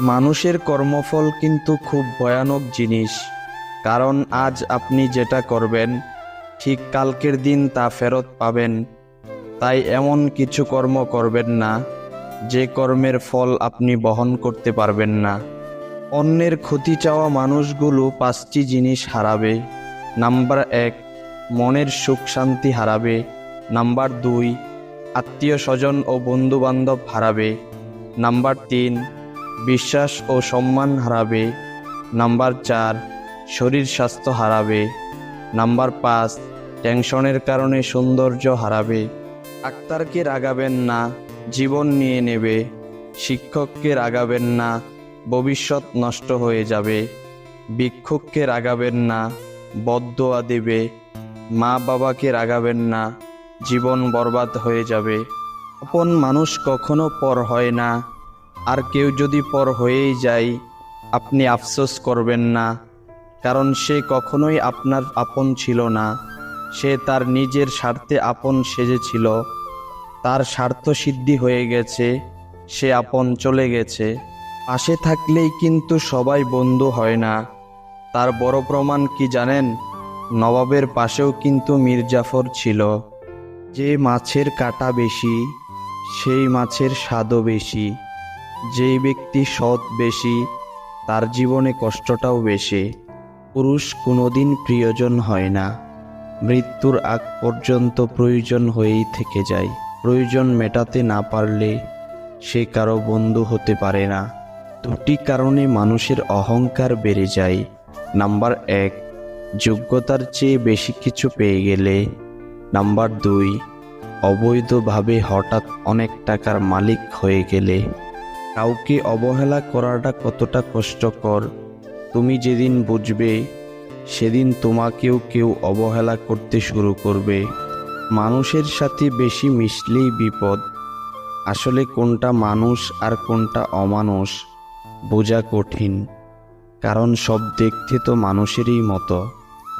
মানুষের কর্মফল কিন্তু খুব ভয়ানক জিনিস। কারণ আজ আপনি যেটা করবেন, ঠিক কালকের দিন তা ফেরত পাবেন। তাই এমন কিছু কর্ম করবেন না, যে কর্মের ফল আপনি বহন করতে পারবেন না। অন্যের ক্ষতি চাওয়া মানুষগুলো পাঁচটি জিনিস হারাবে। নাম্বার এক, মনের সুখ শান্তি হারাবে। নাম্বার দুই, আত্মীয় স্বজন ও বন্ধুবান্ধব হারাবে। নাম্বার তিন বিশ্বাস ও সম্মান হারাবে। নাম্বার চার, শরীর স্বাস্থ্য হারাবে। নাম্বার পাঁচ, টেনশনের কারণে সৌন্দর্য হারাবে। ডাক্তারকে রাগাবেন না, জীবন নিয়ে নেবে। শিক্ষককে রাগাবেন না, ভবিষ্যৎ নষ্ট হয়ে যাবে। ভিক্ষুককে রাগাবেন না বদদোয়া দেবে। মা বাবাকে রাগাবেন না, জীবন বরবাদ হয়ে যাবে। আপন মানুষ কখনো পর হয় না। আর কেউ যদি পর হয়েই যায়, আপনি আফসোস করবেন না, কারণ সে কখনোই আপনার আপন ছিল না। সে তার নিজের স্বার্থে আপন সেজেছিল। তার স্বার্থ সিদ্ধি হয়ে গেছে, সে আপন চলে গেছে। পাশে থাকলেই কিন্তু সবাই বন্ধু হয় না। তার বড় প্রমাণ কি জানেন? নবাবের পাশেও কিন্তু মির্জাফর ছিল। যে মাছের কাটা বেশি, সেই মাছের স্বাদও বেশি। যেই ব্যক্তি সৎ বেশি, তার জীবনে কষ্টটাও বেশি। পুরুষ কোনোদিন প্রিয়জন হয় না। মৃত্যুর আগ পর্যন্ত প্রয়োজন হয়েই থেকে যায়। প্রয়োজন মেটাতে না পারলে সে কারও বন্ধু হতে পারে না। দুটি কারণে মানুষের অহংকার বেড়ে যায়। নাম্বার এক, যোগ্যতার চেয়ে বেশি কিছু পেয়ে গেলে। নাম্বার দুই, অবৈধভাবে হঠাৎ অনেক টাকার মালিক হয়ে গেলে। কাউকে অবহেলা করাটা কতটা কষ্টকর। তুমি যেদিন বুঝবে, সেদিন তোমাকেও কেউ অবহেলা করতে শুরু করবে। মানুষের সাথে বেশি মিশলেই বিপদ। আসলে কোনটা মানুষ আর কোনটা অমানুষ, বোঝা কঠিন। কারণ সব দেখতে তো মানুষেরই মতো।